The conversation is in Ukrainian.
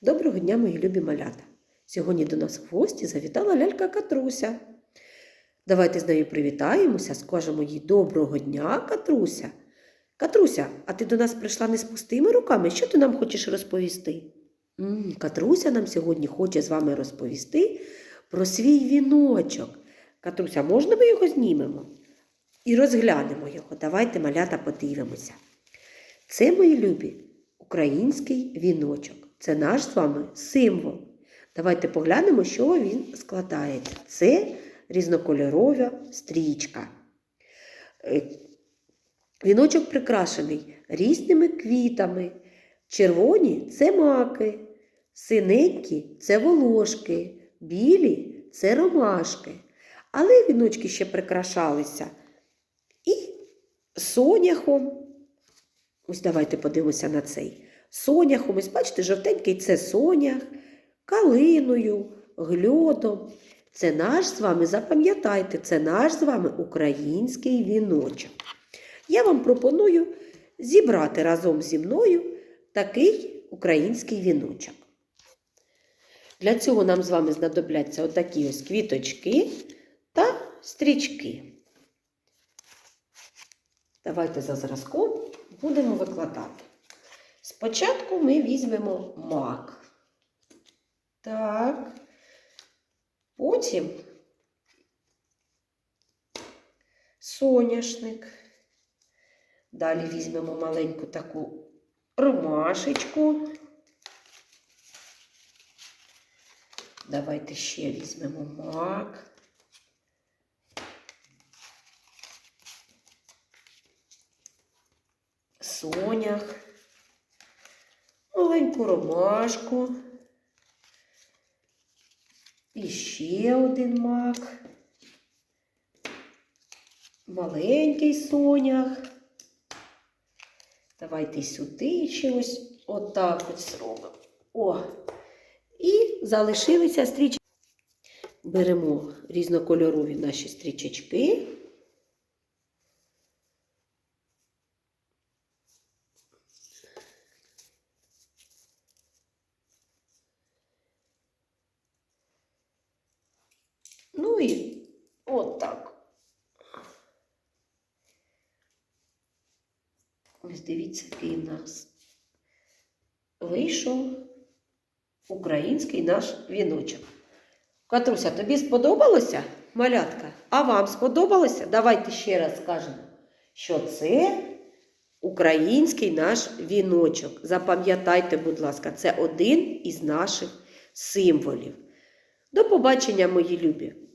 Доброго дня, мої любі малята! Сьогодні до нас в гості завітала лялька Катруся. Давайте з нею привітаємося, скажемо їй доброго дня, Катруся. Катруся, а ти до нас прийшла не з пустими руками? Що ти нам хочеш розповісти? м Катруся нам сьогодні хоче з вами розповісти про свій віночок. Катруся, можна ми його знімемо? І розглянемо його. Давайте малята подивимося. Це, мої любі, український віночок. Це наш з вами символ. Давайте поглянемо, що він складається. Це різнокольорова стрічка. Е, Віночок прикрашений різними квітами. Червоні це маки, синенькі це волошки, білі це ромашки. Але віночки ще прикрашалися і соняхом. Ось давайте подивимося на цей. Соняхом, ось бачите, жовтенький це сонях, калиною, гльодом. Це наш з вами, запам'ятайте, це наш з вами український віночок. Я вам пропоную зібрати разом зі мною такий український віночок. Для цього нам з вами знадобляться отакі ось квіточки та стрічки. Давайте за зразком будемо викладати. Спочатку ми візьмемо мак. Так. Потім соняшник. Далі візьмемо маленьку таку ромашечку. Давайте ще візьмемо мак. Сонях, маленьку ромашку. І ще один мак. Маленький сонях. Давайте сюди ще ось отак ось зробимо. О! І залишилися стрічки. Беремо різнокольорові наші стрічечки. Ну і отак. Ось дивіться, який в нас вийшов український наш віночок. Катруся, тобі сподобалося, малятка? А вам сподобалося? Давайте ще раз скажемо, що це український наш віночок. Запам'ятайте, будь ласка, це один із наших символів. До побачення, мої любі!